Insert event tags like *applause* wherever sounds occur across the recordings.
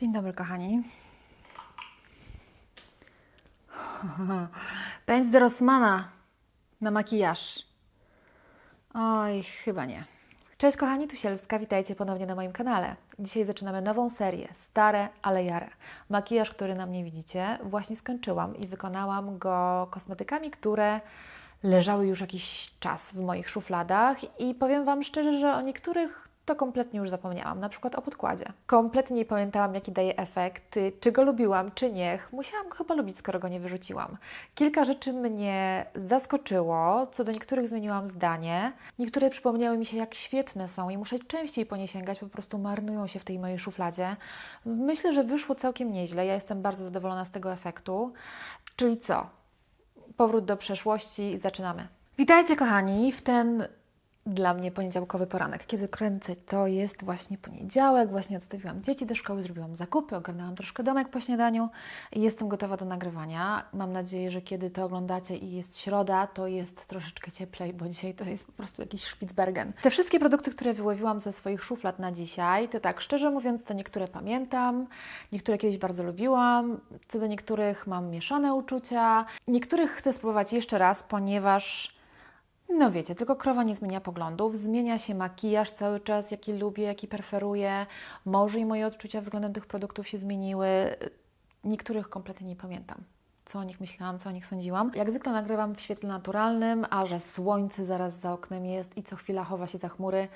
Dzień dobry, kochani. *laughs* Pędź do Rossmana na makijaż. Oj, chyba nie. Cześć kochani, tu Sielska, witajcie ponownie na moim kanale. Dzisiaj zaczynamy nową serię, Stare, ale jare. Makijaż, który na mnie widzicie, właśnie skończyłam i wykonałam go kosmetykami, które leżały już jakiś czas w moich szufladach i powiem Wam szczerze, że o niektórych to kompletnie już zapomniałam, na przykład o podkładzie. Kompletnie nie pamiętałam, jaki daje efekt, czy go lubiłam, czy nie. Musiałam go chyba lubić, skoro go nie wyrzuciłam. Kilka rzeczy mnie zaskoczyło, co do niektórych zmieniłam zdanie. Niektóre przypomniały mi się, jak świetne są i muszę częściej po nie sięgać, po prostu marnują się w tej mojej szufladzie. Myślę, że wyszło całkiem nieźle. Ja jestem bardzo zadowolona z tego efektu. Czyli co? Powrót do przeszłości i zaczynamy. Witajcie kochani w ten dla mnie poniedziałkowy poranek. Kiedy kręcę, to jest właśnie poniedziałek, właśnie odstawiłam dzieci do szkoły, zrobiłam zakupy, ogarnęłam troszkę domek po śniadaniu i jestem gotowa do nagrywania. Mam nadzieję, że kiedy to oglądacie i jest środa, to jest troszeczkę cieplej, bo dzisiaj to jest po prostu jakiś Spitsbergen. Te wszystkie produkty, które wyłowiłam ze swoich szuflad na dzisiaj, to tak szczerze mówiąc, to niektóre pamiętam, niektóre kiedyś bardzo lubiłam, co do niektórych mam mieszane uczucia, niektórych chcę spróbować jeszcze raz, ponieważ no wiecie, tylko krowa nie zmienia poglądów, zmienia się makijaż cały czas, jaki lubię, jaki preferuję. Może i moje odczucia względem tych produktów się zmieniły. Niektórych kompletnie nie pamiętam. Co o nich myślałam, co o nich sądziłam. Jak zwykle nagrywam w świetle naturalnym, a że słońce zaraz za oknem jest i co chwila chowa się za chmury,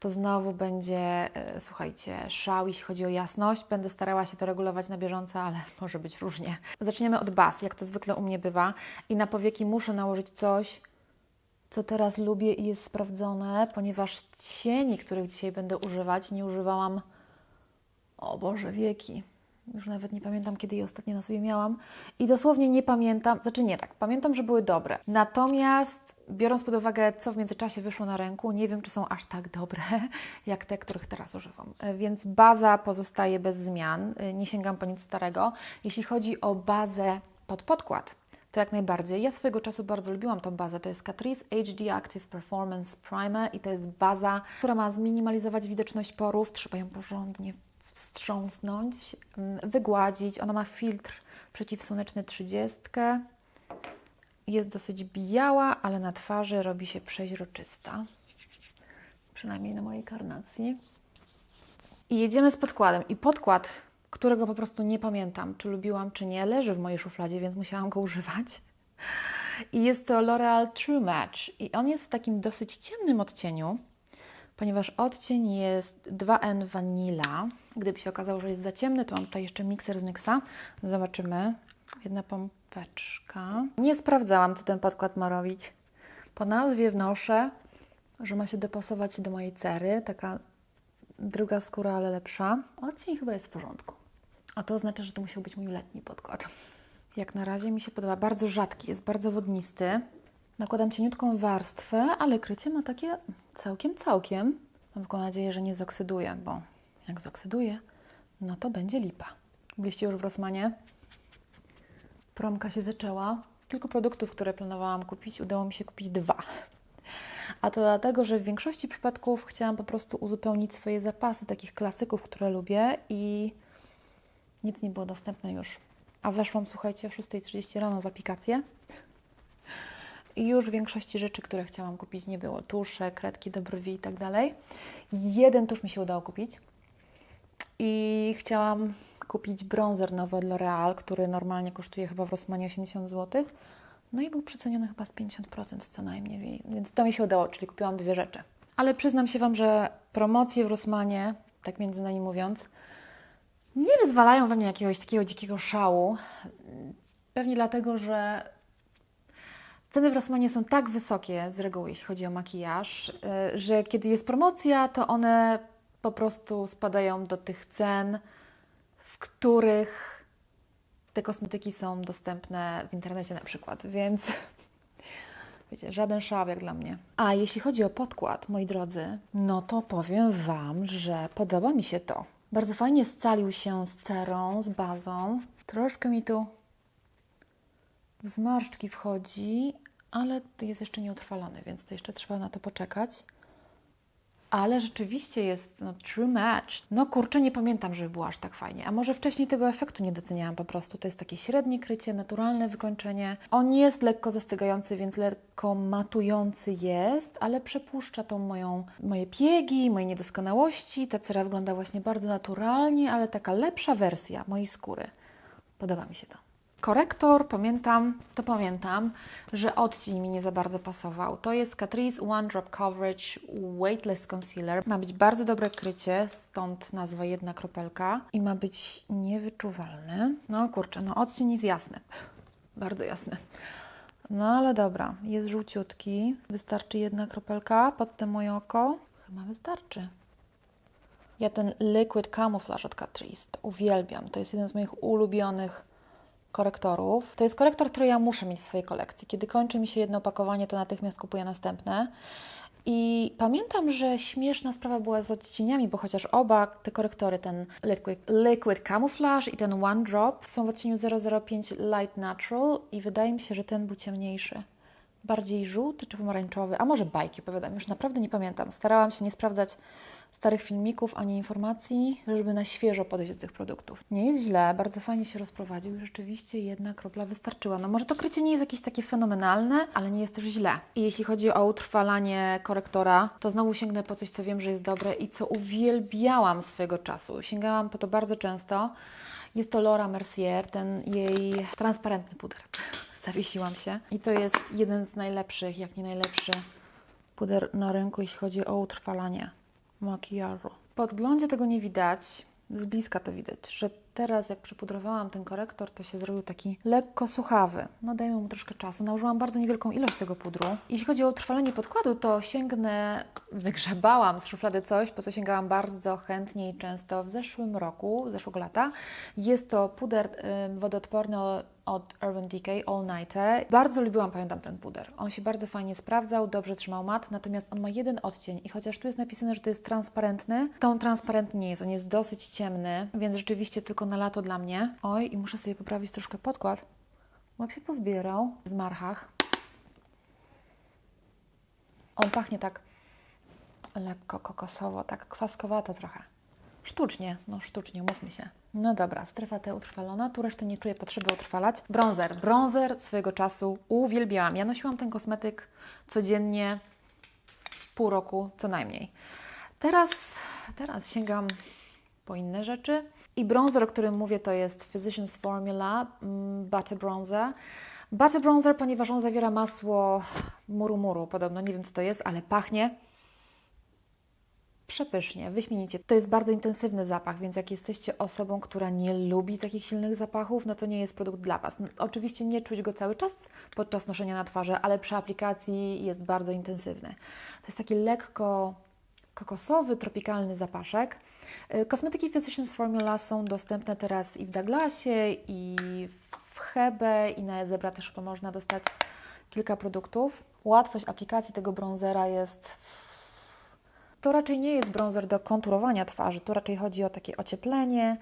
to znowu będzie, e, słuchajcie, szał, jeśli chodzi o jasność. Będę starała się to regulować na bieżąco, ale *laughs* może być różnie. Zaczniemy od baz, jak to zwykle u mnie bywa. I na powieki muszę nałożyć coś, co teraz lubię i jest sprawdzone, ponieważ cieni, których dzisiaj będę używać, nie używałam, o Boże, wieki. Już nawet nie pamiętam, kiedy je ostatnio na sobie miałam. I dosłownie nie pamiętam, znaczy nie tak, pamiętam, że były dobre. Natomiast biorąc pod uwagę, co w międzyczasie wyszło na ręku, nie wiem, czy są aż tak dobre, *laughs* jak te, których teraz używam. E, Więc baza pozostaje bez zmian, E, nie sięgam po nic starego. Jeśli chodzi o bazę pod podkład, to jak najbardziej. Ja swojego czasu bardzo lubiłam tą bazę. To jest Catrice HD Active Performance Primer i to jest baza, która ma zminimalizować widoczność porów. Trzeba ją porządnie wstrząsnąć, mm, wygładzić. Ona ma filtr przeciwsłoneczny 30. Jest dosyć biała, ale na twarzy robi się przeźroczysta. Przynajmniej na mojej karnacji. I jedziemy z podkładem. I podkład, którego po prostu nie pamiętam, czy lubiłam, czy nie, leży w mojej szufladzie, więc musiałam go *laughs* używać. I jest to L'Oreal True Match. I on jest w takim dosyć ciemnym odcieniu, ponieważ odcień jest 2N Vanilla. Gdyby się okazało, że jest za ciemny, to mam tutaj jeszcze mikser z NYXa. Zobaczymy. Jedna pompeczka. Nie sprawdzałam, co ten podkład ma robić. Po nazwie wnoszę, że ma się dopasować do mojej cery. Taka druga skóra, ale lepsza. Odcień chyba jest w porządku. A to oznacza, że to musiał być mój letni podkład. Jak na razie mi się podoba. Bardzo rzadki, jest bardzo wodnisty. Nakładam cieniutką warstwę, ale krycie ma takie całkiem, całkiem. Mam tylko nadzieję, że nie zoksyduje, bo jak zoksyduje, no to będzie lipa. Byliście już w Rossmanie? Promka się zaczęła. Kilku produktów, które planowałam kupić, udało mi się kupić dwa. A to dlatego, że w większości przypadków chciałam po prostu uzupełnić swoje zapasy takich klasyków, które lubię i nic nie było dostępne już. A weszłam, słuchajcie, o 6.30 rano w aplikację i już większości rzeczy, które chciałam kupić, nie było. Tusze, kredki do brwi i tak dalej. Jeden tusz mi się udało kupić i chciałam kupić bronzer nowy od L'Oreal, który normalnie kosztuje chyba w Rossmanie 80 zł. No i był przeceniony chyba z 50% co najmniej, więc to mi się udało, czyli kupiłam dwie rzeczy. Ale przyznam się Wam, że promocje w Rossmanie, tak między nami mówiąc, nie wyzwalają we mnie jakiegoś takiego dzikiego szału. Pewnie dlatego, że ceny w Rossmanie są tak wysokie z reguły, jeśli chodzi o makijaż, y, że kiedy jest promocja, to one po prostu spadają do tych cen, w których te kosmetyki są dostępne w internecie na przykład, więc *laughs* wiecie, żaden szał jak dla mnie. A jeśli chodzi o podkład, moi drodzy, no to powiem Wam, że podoba mi się to. Bardzo fajnie scalił się z cerą, z bazą. Troszkę mi tu zmarszczki wchodzi, ale jest jeszcze nieutrwalony, więc to jeszcze trzeba na to poczekać. Ale rzeczywiście jest no, true match. No kurczę, nie pamiętam, żeby było aż tak fajnie. A może wcześniej tego efektu nie doceniałam po prostu. To jest takie średnie krycie, naturalne wykończenie. On jest lekko zastygający, więc lekko matujący jest, ale przepuszcza tą moją, moje piegi, moje niedoskonałości. Ta cera wygląda właśnie bardzo naturalnie, ale taka lepsza wersja mojej skóry. Podoba mi się to. Korektor, pamiętam, to pamiętam, że odcień mi nie za bardzo pasował. To jest Catrice One Drop Coverage Weightless Concealer. Ma być bardzo dobre krycie, stąd nazwa jedna kropelka i ma być niewyczuwalny. No kurczę, no odcień jest jasny, bardzo jasny. No ale dobra, jest żółciutki. Wystarczy jedna kropelka pod te moje oko? Chyba wystarczy. Ja ten Liquid Camouflage od Catrice uwielbiam. To jest jeden z moich ulubionych korektorów. To jest korektor, który ja muszę mieć w swojej kolekcji. Kiedy kończy mi się jedno opakowanie, to natychmiast kupuję następne. I pamiętam, że śmieszna sprawa była z odcieniami, bo chociaż oba te korektory, ten Liquid, Liquid Camouflage i ten One Drop są w odcieniu 005 Light Natural i wydaje mi się, że ten był ciemniejszy. Bardziej żółty czy pomarańczowy, a może bajki, opowiadam, już naprawdę nie pamiętam. Starałam się nie sprawdzać starych filmików ani informacji, żeby na świeżo podejść do tych produktów. Nie jest źle, bardzo fajnie się rozprowadził i rzeczywiście jedna kropla wystarczyła. No może to krycie nie jest jakieś takie fenomenalne, ale nie jest też źle. I jeśli chodzi o utrwalanie korektora, to znowu sięgnę po coś, co wiem, że jest dobre i co uwielbiałam swego czasu. Sięgałam po to bardzo często. Jest to Laura Mercier, ten jej transparentny puder. Zawiesiłam się. I to jest jeden z najlepszych, jak nie najlepszy puder na rynku, jeśli chodzi o utrwalanie makijażu. W podglądzie tego nie widać, z bliska to widać, że teraz jak przypudrowałam ten korektor, to się zrobił taki lekko suchawy. No dajmy mu troszkę czasu. Nałożyłam bardzo niewielką ilość tego pudru. Jeśli chodzi o utrwalenie podkładu, to sięgnę, wygrzebałam z szuflady coś, po co sięgałam bardzo chętnie i często w zeszłym roku, zeszłego lata. Jest to puder wodoodporny od Urban Decay All Nighter. Bardzo lubiłam, pamiętam ten puder. On się bardzo fajnie sprawdzał, dobrze trzymał mat, natomiast on ma jeden odcień i chociaż tu jest napisane, że to jest transparentny, to on transparentny nie jest. On jest dosyć ciemny, więc rzeczywiście tylko na lato dla mnie. Oj, i muszę sobie poprawić troszkę podkład, bo się pozbierał w marchach. On pachnie tak lekko kokosowo, tak kwaskowato trochę. Sztucznie, no sztucznie, mówmy się. No dobra, strefa T utrwalona, tu resztę nie czuję potrzeby utrwalać. Bronzer. Bronzer swojego czasu uwielbiałam. Ja nosiłam ten kosmetyk codziennie pół roku co najmniej. Teraz, teraz sięgam po inne rzeczy. I bronzer, o którym mówię, to jest Physicians Formula mm, Butter Bronzer. Butter Bronzer, ponieważ on zawiera masło muru muru, podobno, nie wiem co to jest, ale pachnie przepysznie, wyśmienicie. To jest bardzo intensywny zapach, więc jak jesteście osobą, która nie lubi takich silnych zapachów, no to nie jest produkt dla Was. Oczywiście nie czuć go cały czas podczas noszenia na twarzy, ale przy aplikacji jest bardzo intensywny. To jest taki lekko kokosowy, tropikalny zapaszek. Y, Kosmetyki Physicians Formula są dostępne teraz i w Douglasie, i w Hebe, i na Zebra też można dostać kilka produktów. Łatwość aplikacji tego bronzera jest to raczej nie jest bronzer do konturowania twarzy, tu raczej chodzi o takie ocieplenie,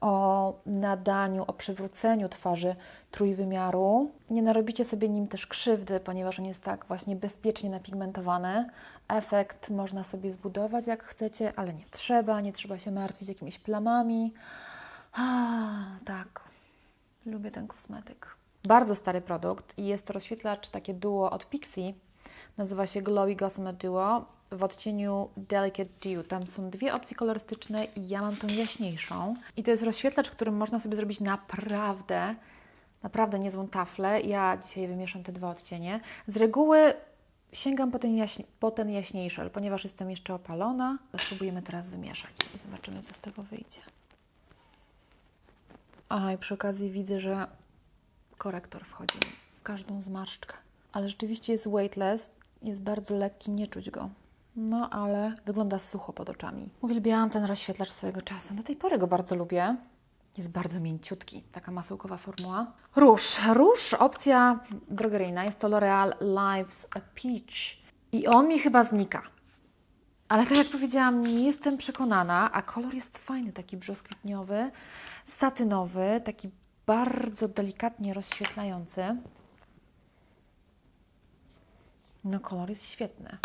o nadaniu, o przywróceniu twarzy trójwymiaru. Nie narobicie sobie nim też krzywdy, ponieważ on jest tak właśnie bezpiecznie napigmentowany. Efekt można sobie zbudować jak chcecie, ale nie trzeba, nie trzeba się martwić jakimiś plamami. A, tak, lubię ten kosmetyk. Bardzo stary produkt i jest to rozświetlacz takie duo od Pixie. Nazywa się Glowy Gossamer Duo w odcieniu Delicate Dew. Tam są dwie opcje kolorystyczne i ja mam tą jaśniejszą. I to jest rozświetlacz, którym można sobie zrobić naprawdę, naprawdę niezłą taflę. Ja dzisiaj wymieszam te dwa odcienie. Z reguły sięgam po ten, jaśni- po ten jaśniejszy, ale ponieważ jestem jeszcze opalona, spróbujemy teraz wymieszać i zobaczymy, co z tego wyjdzie. A i przy okazji widzę, że korektor wchodzi w każdą zmarszczkę. Ale rzeczywiście jest weightless, jest bardzo lekki, nie czuć go. No, ale wygląda sucho pod oczami. Uwielbiałam ten rozświetlacz swojego czasu. Do tej pory go bardzo lubię. Jest bardzo mięciutki, taka masełkowa formuła. Róż. Róż, opcja drogeryjna. Jest to L'Oreal Lives a Peach. I on mi chyba znika. Ale tak jak powiedziałam, nie jestem przekonana, a kolor jest fajny, taki brzoskwitniowy, satynowy, taki bardzo delikatnie rozświetlający. No kolor jest świetny.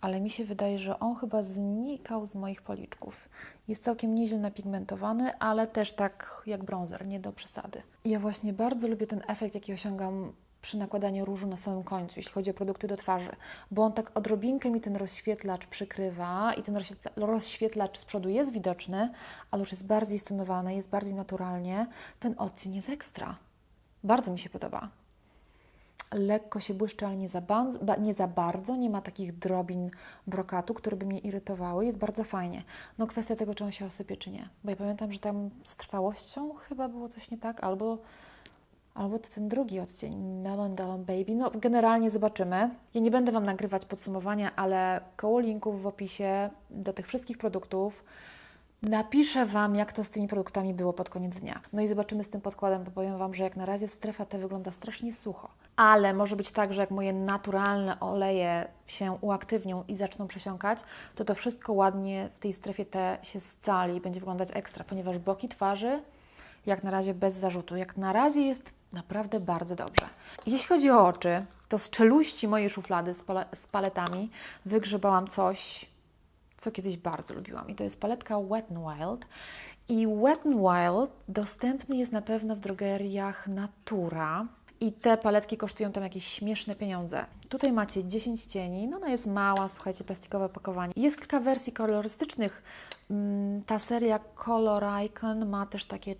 ale mi się wydaje, że on chyba znikał z moich policzków. Jest całkiem nieźle napigmentowany, ale też tak jak bronzer, nie do przesady. Ja właśnie bardzo lubię ten efekt, jaki osiągam przy nakładaniu różu na samym końcu, jeśli chodzi o produkty do twarzy, bo on tak odrobinkę mi ten rozświetlacz przykrywa i ten rozświetla- rozświetlacz z przodu jest widoczny, ale już jest bardziej stonowany, jest bardziej naturalnie. Ten odcień jest ekstra. Bardzo mi się podoba. Lekko się błyszczy, ale nie za, nie za bardzo. Nie ma takich drobin brokatu, które by mnie irytowały. Jest bardzo fajnie. No kwestia tego, czy on się osypie, czy nie. Bo ja pamiętam, że tam z trwałością chyba było coś nie tak, albo Albo ten drugi odcień, Melon Delon Baby. No, generalnie zobaczymy. Ja nie będę Wam nagrywać podsumowania, ale koło linków w opisie do tych wszystkich produktów napiszę Wam, jak to z tymi produktami było pod koniec dnia. No i zobaczymy z tym podkładem, bo powiem Wam, że jak na razie strefa ta wygląda strasznie sucho. Ale może być tak, że jak moje naturalne oleje się uaktywnią i zaczną przesiąkać, to to wszystko ładnie w tej strefie T się scali i będzie wyglądać ekstra, ponieważ boki twarzy jak na razie bez zarzutu. Jak na razie jest naprawdę bardzo dobrze. Jeśli chodzi o oczy, to z czeluści mojej szuflady z, pale z paletami wygrzebałam coś, co kiedyś bardzo lubiłam. I to jest paletka Wet n Wild. I Wet n Wild dostępny jest na pewno w drogeriach Natura. I te paletki kosztują tam jakieś śmieszne pieniądze. Tutaj macie 10 cieni, no ona jest mała, słuchajcie, plastikowe opakowanie. Jest kilka wersji kolorystycznych. Mm, Ta seria Color Icon ma też takie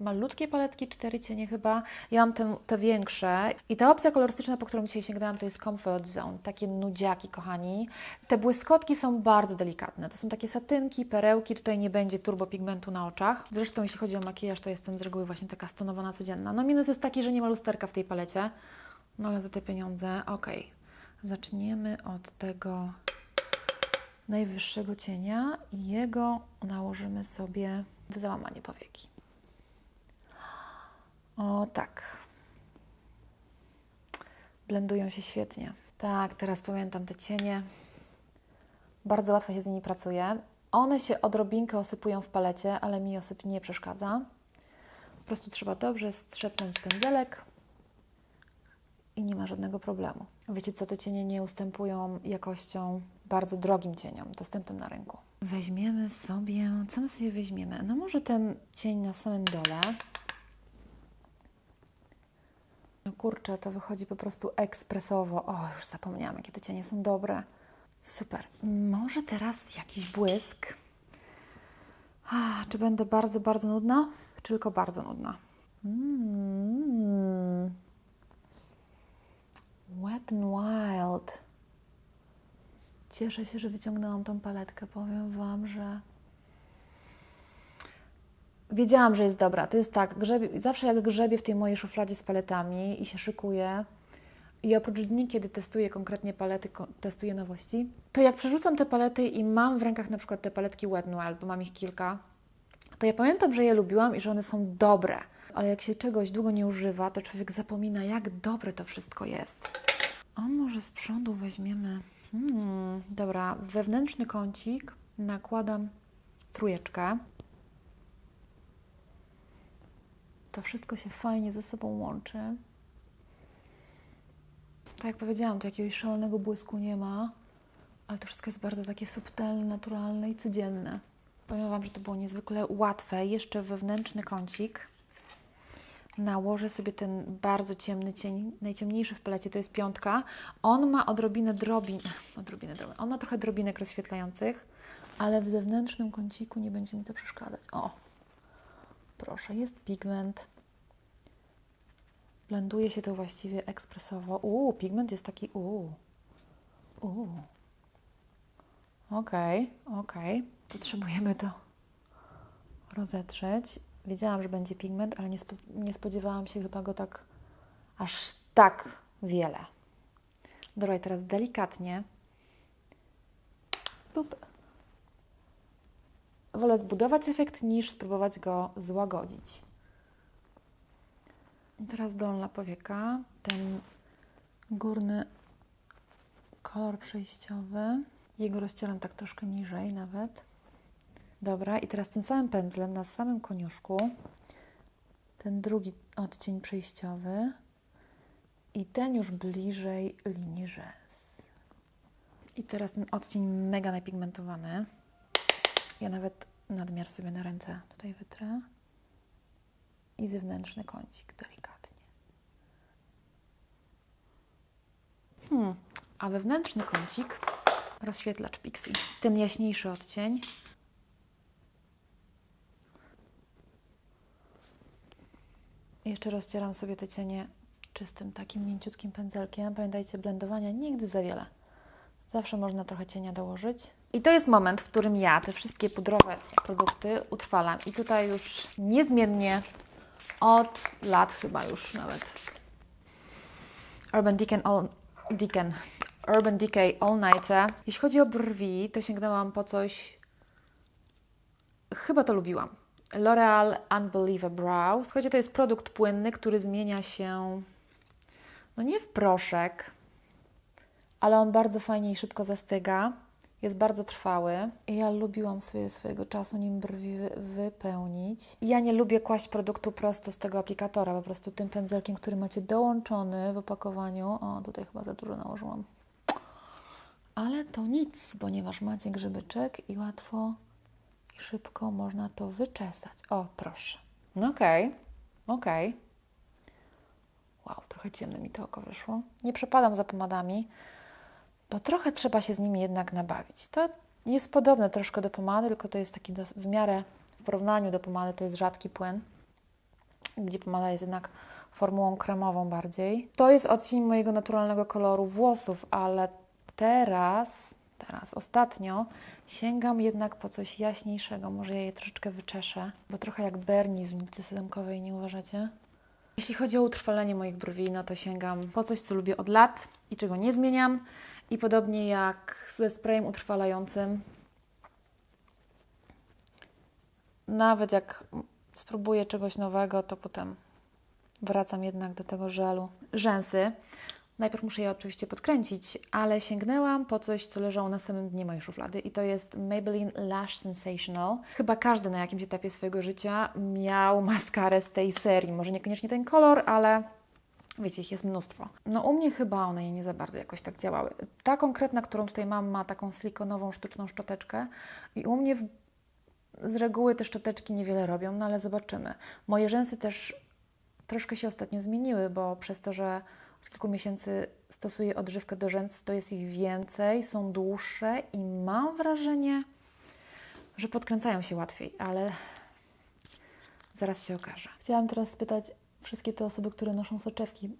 malutkie paletki, cztery cienie chyba. Ja mam te, te większe. I ta opcja kolorystyczna, po którą dzisiaj sięgnęłam, to jest Comfort Zone. Takie nudziaki, kochani. Te błyskotki są bardzo delikatne. To są takie satynki, perełki. Tutaj nie będzie turbopigmentu na oczach. Zresztą, jeśli chodzi o makijaż, to jestem z reguły właśnie taka stonowana, codzienna. No minus jest taki, że nie ma lusterka w tej palecie. No ale za te pieniądze, okej. Zaczniemy od tego najwyższego cienia i jego nałożymy sobie w załamanie powieki. O tak. Blendują się świetnie. Tak, teraz pamiętam te cienie. Bardzo łatwo się z nimi pracuje. One się odrobinkę osypują w palecie, ale mi osyp nie przeszkadza. Po prostu trzeba dobrze strzepnąć pędzelek i nie ma żadnego problemu. Wiecie co, te cienie nie ustępują jakością bardzo drogim cieniom, dostępnym na rynku. Weźmiemy sobie, co my sobie weźmiemy? No może ten cień na samym dole. No kurczę, to wychodzi po prostu ekspresowo. O, już zapomniałam, jakie te cienie są dobre. Super. Może teraz jakiś błysk. Ah, czy będę bardzo, bardzo nudna? Czy tylko bardzo nudna? Mm. Wet n Wild. Cieszę się, że wyciągnęłam tą paletkę. Powiem Wam, że wiedziałam, że jest dobra. To jest tak, grzebie, zawsze jak grzebię w tej mojej szufladzie z paletami i się szykuję, i oprócz dni, kiedy testuję konkretnie palety, testuję nowości, to jak przerzucam te palety i mam w rękach na przykład te paletki Wet n bo mam ich kilka, to ja pamiętam, że je lubiłam i że one są dobre. Ale jak się czegoś długo nie używa, to człowiek zapomina, jak dobre to wszystko jest. A może z przodu weźmiemy. Hmm, dobra, wewnętrzny kącik nakładam trójeczkę. To wszystko się fajnie ze sobą łączy. Tak jak powiedziałam, to jakiegoś szalonego błysku nie ma, ale to wszystko jest bardzo takie subtelne, naturalne i codzienne. Powiem Wam, że to było niezwykle łatwe. Jeszcze wewnętrzny kącik. Nałożę sobie ten bardzo ciemny cień, najciemniejszy w palecie, to jest piątka. On ma odrobinę drobin, *laughs* odrobinę drobin, on ma trochę drobinek rozświetlających, ale w zewnętrznym kąciku nie będzie mi to przeszkadzać. O, proszę, jest pigment. Blenduje się to właściwie ekspresowo. Uuu, pigment jest taki uuu. Uuu. Okej, okej. Potrzebujemy to rozetrzeć. Wiedziałam, że będzie pigment, ale nie, spo, nie spodziewałam się chyba go tak aż tak wiele. Dobra, teraz delikatnie. Pup. Wolę zbudować efekt niż spróbować go złagodzić. I teraz dolna powieka, ten górny kolor przejściowy. Jego rozcieram tak troszkę niżej nawet. Dobra, i teraz tym samym pędzlem na samym koniuszku ten drugi odcień przejściowy i ten już bliżej linii rzęs. I teraz ten odcień mega napigmentowany. Ja nawet nadmiar sobie na ręce tutaj wytrę. I zewnętrzny kącik delikatnie. Hmm, a wewnętrzny kącik rozświetlacz Pixie. Ten jaśniejszy odcień. Jeszcze rozcieram sobie te cienie czystym, takim mięciutkim pędzelkiem. Pamiętajcie, blendowania nigdy za wiele. Zawsze można trochę cienia dołożyć. I to jest moment, w którym ja te wszystkie pudrowe produkty utrwalam. I tutaj już niezmiennie od lat chyba już nawet. Urban Decay All, Deacon, Urban Decay All Nighter. Jeśli chodzi o brwi, to sięgnęłam po coś... Chyba to lubiłam. L'Oreal Unbeliever Brows. Słuchajcie, to jest produkt płynny, który zmienia się... No nie w proszek, ale on bardzo fajnie i szybko zastyga. Jest bardzo trwały. Ja lubiłam sobie swojego czasu nim brwi wy- wypełnić. Ja nie lubię kłaść produktu prosto z tego aplikatora, po prostu tym pędzelkiem, który macie dołączony w opakowaniu. O, tutaj chyba za dużo nałożyłam. Ale to nic, ponieważ macie grzybyczek i łatwo i szybko można to wyczesać. O, proszę. No okej, okej. Wow, trochę ciemne mi to oko wyszło. Nie przepadam za pomadami, bo trochę trzeba się z nimi jednak nabawić. To jest podobne troszkę do pomady, tylko to jest taki dos- w miarę w porównaniu do pomady to jest rzadki płyn, gdzie pomada jest jednak formułą kremową bardziej. To jest odcień mojego naturalnego koloru włosów, ale teraz, teraz ostatnio sięgam jednak po coś jaśniejszego. Może ja je troszeczkę wyczeszę, bo trochę jak Bernie z ulicy Siedemkowej, nie uważacie? Jeśli chodzi o utrwalenie moich brwi, no to sięgam po coś, co lubię od lat i czego nie zmieniam. I podobnie jak ze sprayem utrwalającym, nawet jak spróbuję czegoś nowego, to potem wracam jednak do tego żelu. Rzęsy. Najpierw muszę je oczywiście podkręcić, ale sięgnęłam po coś, co leżało na samym dnie mojej szuflady i to jest Maybelline Lash Sensational. Chyba każdy na jakimś etapie swojego życia miał maskarę z tej serii. Może niekoniecznie ten kolor, ale wiecie, ich jest mnóstwo. No u mnie chyba one nie za bardzo jakoś tak działały. Ta konkretna, którą tutaj mam, ma taką silikonową, sztuczną szczoteczkę i u mnie w z reguły te szczoteczki niewiele robią, no ale zobaczymy. Moje rzęsy też troszkę się ostatnio zmieniły, bo przez to, że od kilku miesięcy stosuję odżywkę do rzęs, to jest ich więcej, są dłuższe i mam wrażenie, że podkręcają się łatwiej, ale zaraz się okaże. Chciałam teraz spytać wszystkie te osoby, które noszą soczewki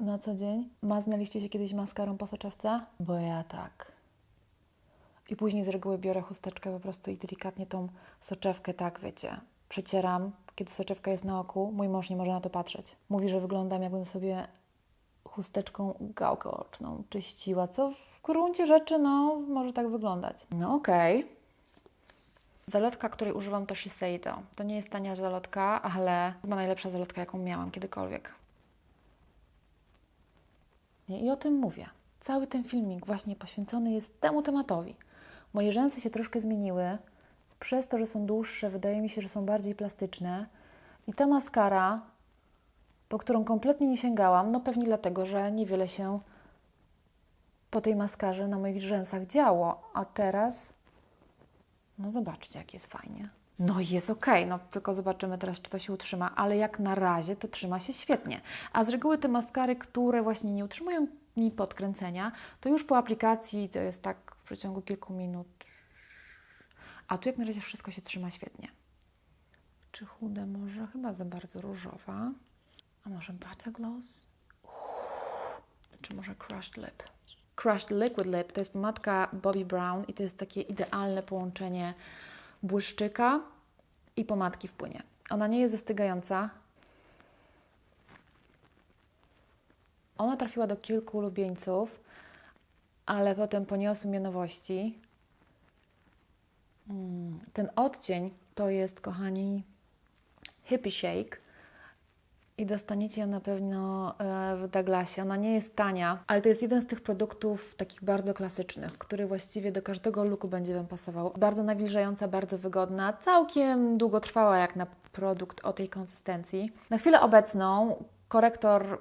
na co dzień. Maznęliście się kiedyś maskarą po soczewce? Bo ja tak. I później z reguły biorę chusteczkę po prostu i delikatnie tą soczewkę, tak wiecie, przecieram, kiedy soczewka jest na oku. Mój mąż nie może na to patrzeć. Mówi, że wyglądam jakbym sobie chusteczką gałkę oczną czyściła, co w gruncie rzeczy, no, może tak wyglądać. No okej. Zalotka, której używam to Shiseido. To nie jest tania zalotka, ale chyba najlepsza zalotka, jaką miałam kiedykolwiek. I o tym mówię. Cały ten filmik właśnie poświęcony jest temu tematowi. Moje rzęsy się troszkę zmieniły. Przez to, że są dłuższe, wydaje mi się, że są bardziej plastyczne. I ta maskara, po którą kompletnie nie sięgałam, no pewnie dlatego, że niewiele się po tej maskarze na moich rzęsach działo. A teraz, no zobaczcie, jak jest fajnie. No jest okej, no tylko zobaczymy teraz, czy to się utrzyma, ale jak na razie to trzyma się świetnie. A z reguły te maskary, które właśnie nie utrzymują mi podkręcenia, to już po aplikacji to jest tak w przeciągu kilku minut. A tu jak na razie wszystko się trzyma świetnie. Czy chude może? Chyba za bardzo różowa. A może Butter Gloss? Uff. Czy może Crushed Lip? Crushed Liquid Lip to jest pomadka Bobbi Brown i to jest takie idealne połączenie błyszczyka i pomadki w płynie. Ona nie jest zastygająca. Ona trafiła do kilku ulubieńców, ale potem poniosły mnie nowości. Mm, Ten odcień to jest, kochani, Hippie Shake. I dostaniecie ją na pewno e, w Douglasie. Ona nie jest tania, ale to jest jeden z tych produktów takich bardzo klasycznych, który właściwie do każdego looku będzie Wam pasował. Bardzo nawilżająca, bardzo wygodna, całkiem długotrwała jak na produkt o tej konsystencji. Na chwilę obecną korektor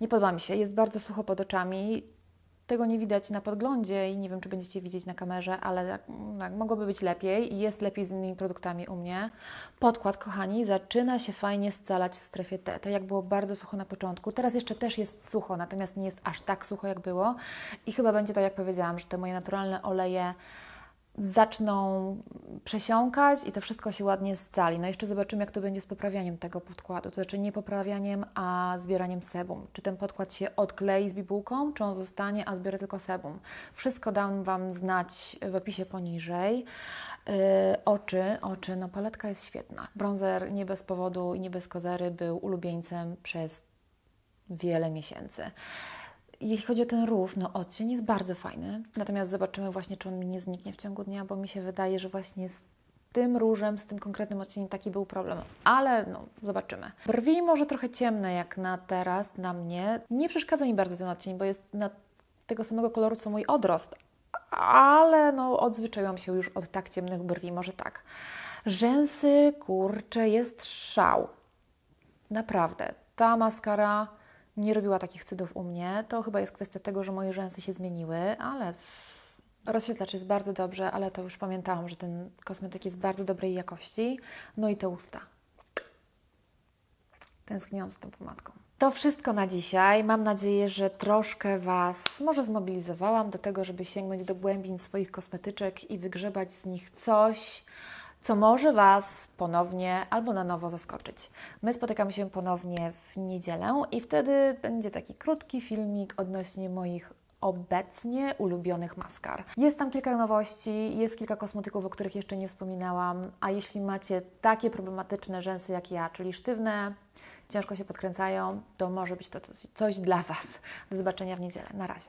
nie podoba mi się, jest bardzo sucho pod oczami. Tego nie widać na podglądzie i nie wiem, czy będziecie widzieć na kamerze, ale tak, tak, mogłoby być lepiej i jest lepiej z innymi produktami u mnie. Podkład, kochani, zaczyna się fajnie scalać w strefie T. To jak było bardzo sucho na początku. Teraz jeszcze też jest sucho, natomiast nie jest aż tak sucho, jak było. I chyba będzie tak, jak powiedziałam, że te moje naturalne oleje zaczną przesiąkać i to wszystko się ładnie scali. No jeszcze zobaczymy, jak to będzie z poprawianiem tego podkładu. To znaczy nie poprawianiem, a zbieraniem sebum. Czy ten podkład się odklei z bibułką, czy on zostanie, a zbiorę tylko sebum. Wszystko dam Wam znać w opisie poniżej. Yy, oczy, oczy, no paletka jest świetna. Bronzer nie bez powodu i nie bez kozery był ulubieńcem przez wiele miesięcy. Jeśli chodzi o ten róż, no odcień jest bardzo fajny, natomiast zobaczymy właśnie, czy on mi nie zniknie w ciągu dnia, bo mi się wydaje, że właśnie z tym różem, z tym konkretnym odcieniem taki był problem, ale no, zobaczymy. Brwi może trochę ciemne jak na teraz, na mnie. Nie przeszkadza mi bardzo ten odcień, bo jest na tego samego koloru, co mój odrost, ale no odzwyczaiłam się już od tak ciemnych brwi, może tak. Rzęsy, kurczę, jest szał. Naprawdę, ta maskara nie robiła takich cudów u mnie. To chyba jest kwestia tego, że moje rzęsy się zmieniły, ale rozświetlacz jest bardzo dobrze, ale to już pamiętałam, że ten kosmetyk jest bardzo dobrej jakości. No i te usta. Tęskniłam z tą pomadką. To wszystko na dzisiaj. Mam nadzieję, że troszkę Was może zmobilizowałam do tego, żeby sięgnąć do głębin swoich kosmetyczek i wygrzebać z nich coś, co może Was ponownie albo na nowo zaskoczyć. My spotykamy się ponownie w niedzielę i wtedy będzie taki krótki filmik odnośnie moich obecnie ulubionych maskar. Jest tam kilka nowości, jest kilka kosmetyków, o których jeszcze nie wspominałam, a jeśli macie takie problematyczne rzęsy jak ja, czyli sztywne, ciężko się podkręcają, to może być to coś, coś dla Was. Do zobaczenia w niedzielę. Na razie.